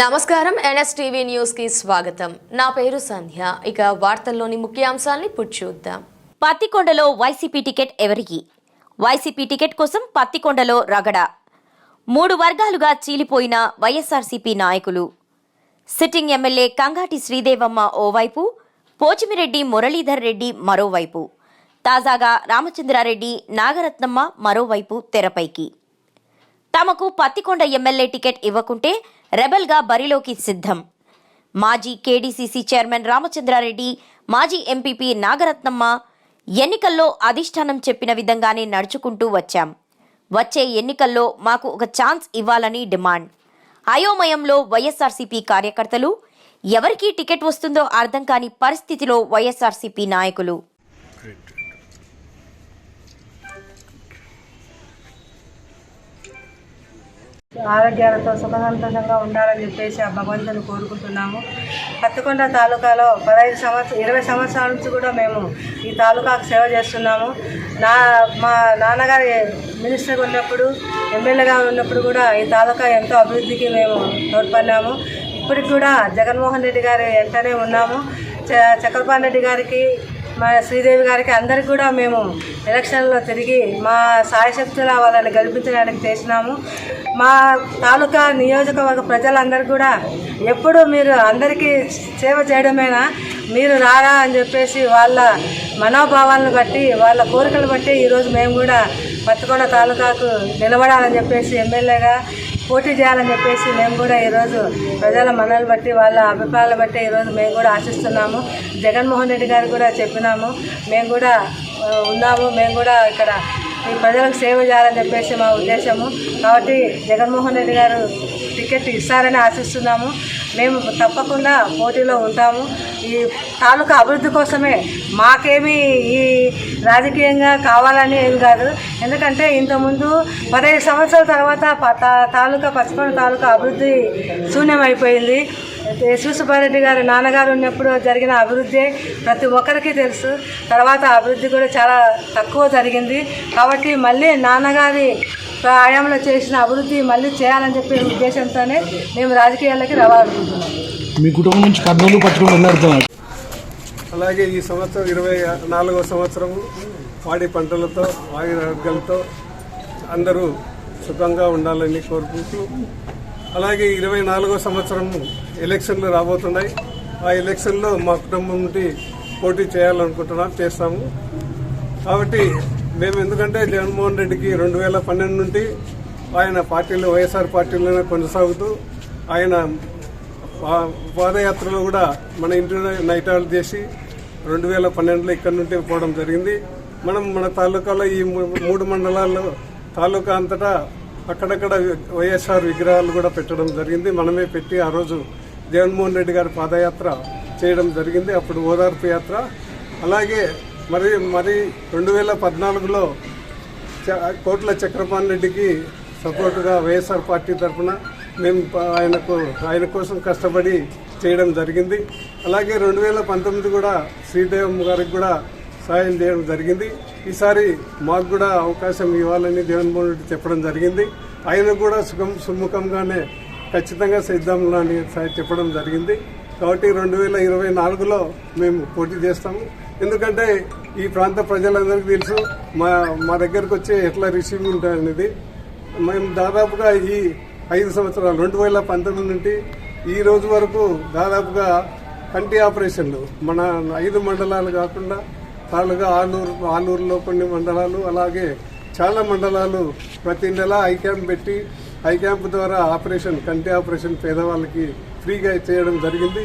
నమస్కారం ఎన్ఎస్టీవీ న్యూస్కి స్వాగతం. నా పేరు సంధ్య. ఇక వార్తల్లోని ముఖ్యాంశాల్ని చూద్దాం. పత్తికొండలో వైసీపీ టికెట్ ఎవరికి? వైసీపీ టికెట్ కోసం పత్తికొండలో రగడ. మూడు వర్గాలుగా చీలిపోయిన వైఎస్ఆర్సీపీ నాయకులు. సిట్టింగ్ ఎమ్మెల్యే కంగాటి శ్రీదేవమ్మ ఓవైపు పోచిమిరెడ్డి మురళీధర్ రెడ్డి మరోవైపు. తాజాగా రామచంద్రారెడ్డి నాగరత్నమ్మ మరోవైపు తెరపైకి. తమకు పత్తికొండ ఎమ్మెల్యే టికెట్ ఇవ్వకుంటే రెబల్గా బరిలోకి సిద్ధం. మాజీ కేడీసీసీ చైర్మన్ రామచంద్రారెడ్డి మాజీ ఎంపీపీ నాగరత్నమ్మ ఎన్నికల్లో అధిష్టానం చెప్పిన విధంగానే నడుచుకుంటూ వచ్చాం. వచ్చే ఎన్నికల్లో మాకు ఒక ఛాన్స్ ఇవ్వాలని డిమాండ్. అయోమయంలో వైఎస్ఆర్సీపీ కార్యకర్తలు ఎవరికి టికెట్ వస్తుందో అర్థం కాని పరిస్థితిలో వైఎస్ఆర్సీపీ నాయకులు. ఆరోగ్యాలతో సుఖ సంతోషంగా ఉండాలని చెప్పేసి ఆ భగవంతుని కోరుకుంటున్నాము. పత్తికొండ తాలూకాలో పదహైదు సంవత్సరం ఇరవై సంవత్సరాల నుంచి కూడా మేము ఈ తాలూకాకు సేవ చేస్తున్నాము. నా మా నాన్నగారి మినిస్టర్గా ఉన్నప్పుడు ఎమ్మెల్యేగా ఉన్నప్పుడు కూడా ఈ తాలూకా ఎంతో అభివృద్ధికి మేము తోడ్పడినాము. ఇప్పటికి కూడా జగన్మోహన్ రెడ్డి గారి వెంటనే ఉన్నాము. చ- చక్రపాణి రెడ్డి గారికి మా శ్రీదేవి గారికి అందరికి కూడా మేము ఎలక్షన్లో తిరిగి మా సాయశక్తుల వాళ్ళని గెలిపించడానికి చేసినాము. మా తాలూకా నియోజకవర్గ ప్రజలందరూ కూడా ఎప్పుడు మీరు అందరికీ సేవ చేయడమేనా మీరు రారా అని చెప్పేసి వాళ్ళ మనోభావాలను బట్టి వాళ్ళ కోరికలు బట్టి ఈరోజు మేము కూడా పత్తికొండ తాలూకాకు నిలబడాలని చెప్పేసి ఎమ్మెల్యేగా పోటీ చేయాలని చెప్పేసి మేము కూడా ఈరోజు ప్రజల మనల్ని బట్టి వాళ్ళ అభిప్రాయాలు బట్టి ఈరోజు మేము కూడా ఆశిస్తున్నాము. జగన్మోహన్ రెడ్డి గారు కూడా చెప్పినాము. మేము కూడా ఉన్నాము. మేము కూడా ఇక్కడ ఈ ప్రజలకు సేవ చేయాలని చెప్పేసి మా ఉద్దేశము. కాబట్టి జగన్మోహన్ రెడ్డి గారు టికెట్ ఇస్తారని ఆశిస్తున్నాము. మేము తప్పకుండా పోటీలో ఉంటాము. ఈ తాలూకా అభివృద్ధి కోసమే మాకేమీ ఈ రాజకీయంగా కావాలని ఏం కాదు. ఎందుకంటే ఇంతకుముందు పదహైదు సంవత్సరాల తర్వాత ప- తా- తాలూకా పచ్చకొండ తాలూకా అభివృద్ధి శూన్యమైపోయింది. సుసుబ్బారెడ్డి గారు నాన్నగారు ఉన్నప్పుడు జరిగిన అభివృద్ధి ప్రతి ఒక్కరికి తెలుసు. తర్వాత అభివృద్ధి కూడా చాలా తక్కువ జరిగింది. కాబట్టి మళ్ళీ నాన్నగారి హయాంలో చేసిన అభివృద్ధి మళ్ళీ చేయాలని చెప్పే ఉద్దేశంతోనే మేము రాజకీయాల్లోకి రావాలనుకుంటున్నాం మీ కుటుంబం నుంచి కర్నూలు పట్టుకుని అలాగే ఈ సంవత్సరం ఇరవై నాలుగో సంవత్సరము పాడి పంటలతో ఆయుర్వేదాలతో అందరూ సుఖంగా ఉండాలని కోరుకుంటూ అలాగే ఇరవై నాలుగో సంవత్సరం ఎలక్షన్లు రాబోతున్నాయి. ఆ ఎలక్షన్లో మా కుటుంబం నుండి పోటీ చేయాలనుకుంటున్నాం చేస్తాము. కాబట్టి మేము ఎందుకంటే జగన్మోహన్ రెడ్డికి రెండు వేల పన్నెండు నుండి ఆయన పార్టీలో వైఎస్ఆర్ పార్టీలోనే కొనసాగుతూ ఆయన పాదయాత్రలో కూడా మన ఇంటి నైట్ అవుట్ చేసి రెండు వేల పన్నెండులో ఇక్కడ నుండి పోవడం జరిగింది. మనం మన తాలూకాలో ఈ మూ- మూడు మండలాల్లో తాలూకా అంతటా అక్కడక్కడ వైఎస్ఆర్ విగ్రహాలు కూడా పెట్టడం జరిగింది. మనమే పెట్టి ఆ రోజు జగన్మోహన్ రెడ్డి గారి పాదయాత్ర చేయడం జరిగింది. అప్పుడు ఓదార్పు యాత్ర. అలాగే మరి మరి రెండు వేల పద్నాలుగులో చ- కోట్ల చక్రపాణి రెడ్డికి సపోర్టుగా వైఎస్ఆర్ పార్టీ తరఫున మేము ఆయనకు ఆయన కోసం కష్టపడి చేయడం జరిగింది. అలాగే రెండు వేల పంతొమ్మిది కూడా శ్రీదేవం గారికి కూడా సాయం చేయడం జరిగింది. ఈసారి మాకు కూడా అవకాశం ఇవ్వాలని జగన్మోహన్ రెడ్డి చెప్పడం జరిగింది. ఆయన కూడా సుఖం సుముఖంగానే ఖచ్చితంగా సిద్ధంలో అని చెప్పడం జరిగింది. కాబట్టి రెండు వేల ఇరవై నాలుగులో మేము పోటీ చేస్తాము. ఎందుకంటే ఈ ప్రాంత ప్రజలందరికీ తెలుసు మా మా దగ్గరకు వచ్చి ఎట్లా రిసీవ్ ఉంటాయనేది. మేము దాదాపుగా ఈ ఐదు సంవత్సరాలు రెండు వేల పంతొమ్మిది నుండి ఈ రోజు వరకు దాదాపుగా కంటి ఆపరేషన్లు మన ఐదు మండలాలు కాకుండా తాలుగా ఆలూరు ఆలూరులో కొన్ని మండలాలు అలాగే చాలా మండలాలు ప్రతి నెల ఐ క్యాంప్ పెట్టి ఐ క్యాంప్ ద్వారా ఆపరేషన్ కంటి ఆపరేషన్ పేదవాళ్ళకి ఫ్రీగా చేయడం జరిగింది.